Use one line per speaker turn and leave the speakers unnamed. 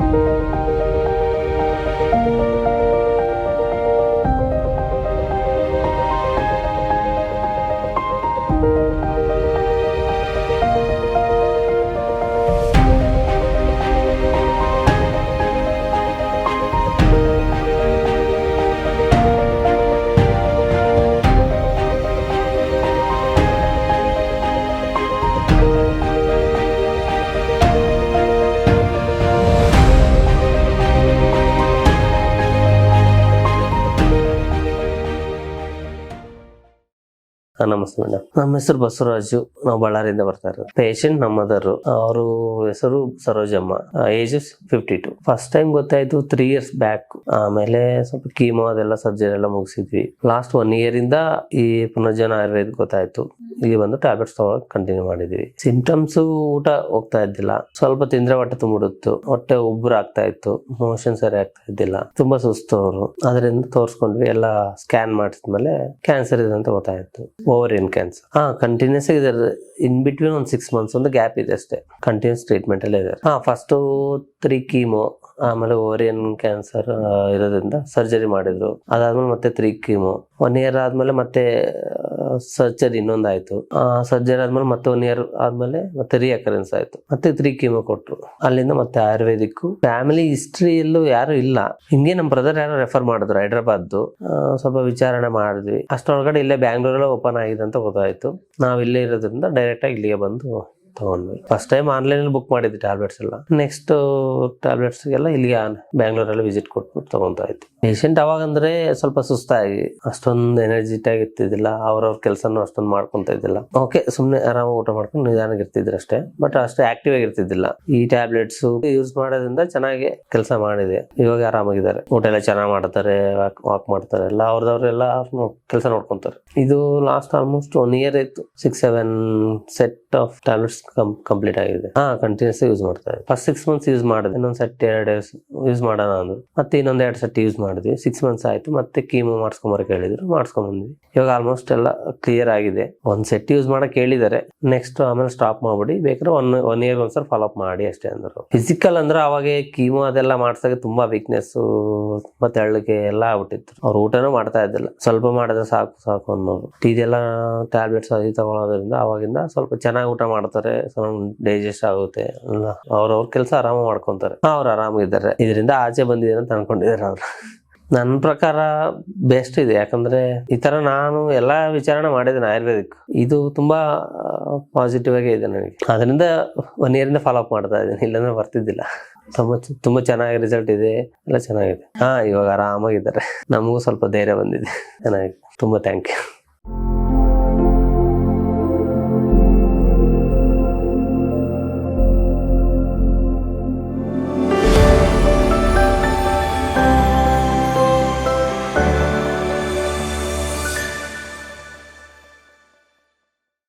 Música ನಮಸ್ತೆ ಮೇಡಮ್ ನಮ್ಮ ಹೆಸರು ಬಸವರಾಜು. ನಾವು ಬಳ್ಳಾರಿಯಿಂದ ಬರ್ತಾ ಇರೋದು. ಪೇಷಂಟ್ ನಮ್ಮದರು ಮದರ್ ಅವರು ಹೆಸರು Sarojamma. Age fifty two first time ಗೊತ್ತಾಯ್ತು ತ್ರೀ ಇಯರ್ಸ್ ಬ್ಯಾಕ್ ಆಮೇಲೆ ಸ್ವಲ್ಪ ಕೀಮೋ ಅದೆಲ್ಲ ಸರ್ಜರಿ ಎಲ್ಲ ಮುಗಿಸಿದ್ವಿ. ಲಾಸ್ಟ್ ಒನ್ ಇಯರ್ ಇಂದ ಈ ಪುನರ್ಜನ ಆಯುರ್ವೇದ ಗೊತ್ತಾಯ್ತು. ಇಲ್ಲಿ ಬಂದು ಟ್ಯಾಬ್ಲೆಟ್ಸ್ ತಗೊಳಕ್ ಕಂಟಿನ್ಯೂ ಮಾಡಿದ್ವಿ. ಸಿಂಪ್ಟಮ್ಸ್ ಊಟ ಹೋಗ್ತಾ ಇದ್ದಿಲ್ಲ. ಸ್ವಲ್ಪ ತಿಂದ್ರೆ ಹೊಟ್ಟೆ ತುಂಬಿಡುತ್ತು. ಹೊಟ್ಟೆ ಉಬ್ಬರ ಆಗ್ತಾ ಇತ್ತು. ಮೋಷನ್ ಸರಿ ಆಗ್ತಾ ಇದ್ದಿಲ್ಲ. ತುಂಬಾ ಸುಸ್ತು ಅವರು. ಅದರಿಂದ ತೋರಿಸ್ಕೊಂಡ್ವಿ, ಎಲ್ಲ ಸ್ಕ್ಯಾನ್ ಮಾಡಿದ್ಮೇಲೆ ಕ್ಯಾನ್ಸರ್ ಇದೆ ಅಂತ ಗೊತ್ತಾಯ್ತು. ಓವರ್ ಇನ್ ಕ್ಯಾನ್ಸರ್ ಹಾ ಕಂಟಿನ್ಯೂಸ್ ಇದೆ. ಇನ್ ಬಿಟ್ವೀನ್ ಒಂದು ಸಿಕ್ಸ್ ಮಂತ್ಸ್ ಒಂದು ಗ್ಯಾಪ್ ಇದೆ ಅಷ್ಟೇ. ಕಂಟಿನ್ಯೂಸ್ ಟ್ರೀಟ್ಮೆಂಟ್ ಇದೆ. ಹಾ ಫಸ್ಟ್ ತ್ರೀ ಕೀಮೋ ಆಮೇಲೆ ಓರಿಯನ್ ಕ್ಯಾನ್ಸರ್ ಇರೋದ್ರಿಂದ ಸರ್ಜರಿ ಮಾಡಿದ್ರು. ಅದಾದ್ಮೇಲೆ ಮತ್ತೆ ತ್ರೀ ಕೀಮೋ ಒನ್ ಇಯರ್ ಆದ್ಮೇಲೆ ಮತ್ತೆ ಸರ್ಜರಿ ಇನ್ನೊಂದಾಯ್ತು. ಸರ್ಜರಿ ಆದ್ಮೇಲೆ ಮತ್ತೆ ಒನ್ ಇಯರ್ ಆದ್ಮೇಲೆ ಮತ್ತೆ ರಿಅಕರೆನ್ಸ್ ಆಯ್ತು. ಮತ್ತೆ ತ್ರೀ ಕೀಮೋ ಕೊಟ್ರು. ಅಲ್ಲಿಂದ ಮತ್ತೆ ಆಯುರ್ವೇದಿಕ್ ಫ್ಯಾಮಿಲಿ ಹಿಸ್ಟ್ರಿಯಲ್ಲೂ ಯಾರು ಇಲ್ಲ. ಹಿಂಗೆ ನಮ್ಮ ಬ್ರದರ್ ಯಾರು ರೆಫರ್ ಮಾಡಿದ್ರು ಹೈದ್ರಾಬಾದ್ದು. ಆ, ಸ್ವಲ್ಪ ವಿಚಾರಣೆ ಮಾಡಿದ್ವಿ. ಅಷ್ಟರೊಳಗಡೆ ಇಲ್ಲೇ ಬ್ಯಾಂಗ್ಳೂರಲ್ಲೇ ಓಪನ್ ಆಗಿದೆ ಅಂತ ಗೊತ್ತಾಯ್ತು. ನಾವು ಇಲ್ಲೇ ಇರೋದ್ರಿಂದ ಡೈರೆಕ್ಟ್ ಆಗಿ ಇಲ್ಲಿಗೆ ಬಂದು ತಗೊಂಡ್ವಿ. ಫಸ್ಟ್ ಟೈಮ್ ಆನ್ಲೈನ್ ಅಲ್ಲಿ ಬುಕ್ ಮಾಡಿದ್ವಿ ಟ್ಯಾಬ್ಲೆಟ್ಸ್ ಎಲ್ಲ. ನೆಕ್ಸ್ಟ್ ಟ್ಯಾಬ್ಲೆಟ್ಸ್ ಎಲ್ಲ ಇಲ್ಲಿಗೆ ಬ್ಯಾಂಗ್ಳೂರಲ್ಲಿ ವಿಸಿಟ್ ಕೊಟ್ಬಿಟ್ಟು ತಗೊಂತಾ ಇತ್ತು ಪೇಷಂಟ್ ಅವಾಗ ಅಂದ್ರೆ ಸ್ವಲ್ಪ ಸುಸ್ತಾಗಿ, ಅಷ್ಟೊಂದು ಎನರ್ಜಿಟಿಯಾಗಿ ಇರ್ತಿದ್ದಿಲ್ಲ. ಅವ್ರವ್ರ ಕೆಲಸನೂ ಅಷ್ಟೊಂದು ಮಾಡ್ಕೊಂತ ಇದ್ದಿಲ್ಲ. ಓಕೆ ಸುಮ್ಮನೆ ಆರಾಮಾಗಿ ಊಟ ಮಾಡ್ಕೊಂಡು ನಿಧಾನಕ್ಕೆ ಇರ್ತಿದ್ರು ಅಷ್ಟೇ. ಬಟ್ ಅಷ್ಟೇ ಆಕ್ಟಿವ್ ಆಗಿರ್ತಿದ್ದಿಲ್ಲ ಈ ಟ್ಯಾಬ್ಲೆಟ್ಸ್ ಯೂಸ್ ಮಾಡೋದ್ರಿಂದ ಚೆನ್ನಾಗಿ ಕೆಲಸ ಮಾಡಿದೆ. ಇವಾಗ ಆರಾಮಾಗಿದ್ದಾರೆ. ಊಟ ಎಲ್ಲ ಚೆನ್ನಾಗಿ ಮಾಡ್ತಾರೆ ವಾಕ್ ಮಾಡ್ತಾರೆ. ಎಲ್ಲ ಅವ್ರದವ್ರೆಲ್ಲ ಕೆಲಸ ನೋಡ್ಕೊಂತಾರೆ. ಇದು ಲಾಸ್ಟ್ ಆಲ್ಮೋಸ್ಟ್ ಒನ್ ಇಯರ್ ಇತ್ತು. Six seven set of tablets complete ಆಗಿದೆ. ಹಾ ಕಂಟಿನ್ಯೂಸ್ ಯೂಸ್ ಮಾಡ್ತಾ ಇದ್ದೆ. ಫಸ್ಟ್ ಸಿಕ್ಸ್ ಮಂತ್ಸ್ ಯೂಸ್ ಮಾಡಿದೆ. ಇನ್ನೊಂದ್ ಸೆಟ್ ಎರಡು ಯೂಸ್ ಮಾಡೋಣ ಅಂದ್ರು. ಮತ್ತೆ ಇನ್ನೊಂದ್ ಎರಡು ಸೆಟ್ ಯೂಸ್ ಮಾಡಿದ್ವಿ. ಸಿಕ್ಸ್ ಮಂತ್ಸ್ ಆಯ್ತು. ಮತ್ತೆ ಕೀಮೋ ಮಾಡಿಸ್ಕೊಂಬರಕ್ ಹೇಳಿದ್ರು ಮಾಡಿಸ್ಕೊಂಡ್ ಬಂದ್ವಿ ಇವಾಗ ಆಲ್ಮೋಸ್ಟ್ ಎಲ್ಲ ಕ್ಲಿಯರ್ ಆಗಿದೆ. ಒಂದ್ ಸೆಟ್ ಯೂಸ್ ಮಾಡಕ್ ಹೇಳಿದ್ದಾರೆ. ನೆಕ್ಸ್ಟ್ ಆಮೇಲೆ ಸ್ಟಾಪ್ ಮಾಡ್ಬಿಡಿ. ಬೇಕಾದ್ರೆ ಒನ್ ಒನ್ ಇಯರ್ ಒಂದ್ಸಲ ಫಾಲೋ ಅಪ್ ಮಾಡಿ ಅಷ್ಟೇ ಅಂದ್ರು. ಫಿಸಿಕಲ್ ಅಂದ್ರೆ ಅವಾಗ ಕೀಮೋ ಅದೆಲ್ಲ ಮಾಡ್ಸಕ್ಕೆ ತುಂಬಾ ವೀಕ್ನೆಸ್ ಮತ್ತೆ ಹಳ್ಳಿಗೆ ಎಲ್ಲ ಆಗ್ಬಿಟ್ಟಿತ್ತು. ಅವ್ರು ಊಟನೂ ಮಾಡ್ತಾ ಇದ್ದಿಲ್ಲ. ಸ್ವಲ್ಪ ಮಾಡಿದ್ರೆ ಸಾಕು ಸಾಕು ಅನ್ನೋದು ಇದೆಲ್ಲ ಟ್ಯಾಬ್ಲೆಟ್ಸ್ ಅದು ತಗೊಳೋದ್ರಿಂದ ಅವಾಗಿಂದ ಸ್ವಲ್ಪ ಚೆನ್ನಾಗಿ ಊಟ ಮಾಡ್ತಾರೆ. ಡೈಜೆಸ್ಟ್ ಆಗುತ್ತೆ ಅವ್ರವ್ರ ಕೆಲಸ ಆರಾಮ ಮಾಡ್ಕೊಂತಾರೆ. ಅವ್ರು ಆರಾಮಾಗಿದ್ದಾರೆ ಇದರಿಂದ ಆಚೆ ಬಂದಿದ್ದಾರೆ ಅಂತ ಅನ್ಕೊಂಡಿದ್ದಾರೆ ಅವ್ರು. ನನ್ನ ಪ್ರಕಾರ ಬೆಸ್ಟ್ ಇದೆ. ಯಾಕಂದ್ರೆ ಈ ತರ ನಾನು ಎಲ್ಲಾ ವಿಚಾರಣೆ ಮಾಡಿದ್ದೇನೆ ಆಯುರ್ವೇದಿಕ್. ಇದು ತುಂಬಾ ಪಾಸಿಟಿವ್ ಆಗಿ ಇದೆ ನನಗೆ. ಅದರಿಂದ ಒನ್ ಇಯರ್ ಇಂದ ಫಾಲೋ ಅಪ್ ಮಾಡ್ತಾ ಇದ್ದೀನಿ. ಇಲ್ಲಾಂದ್ರೆ ಬರ್ತಿದ್ದಿಲ್ಲ. ತುಂಬಾ ತುಂಬಾ ಚೆನ್ನಾಗಿ ರಿಸಲ್ಟ್ ಇದೆ. ಎಲ್ಲ ಚೆನ್ನಾಗಿದೆ. ಹಾ, ಇವಾಗ ಆರಾಮಾಗಿದ್ದಾರೆ. ನಮಗೂ ಸ್ವಲ್ಪ ಧೈರ್ಯ ಬಂದಿದೆ. ಚೆನ್ನಾಗಿದೆ. ತುಂಬಾ ಥ್ಯಾಂಕ್ ಯು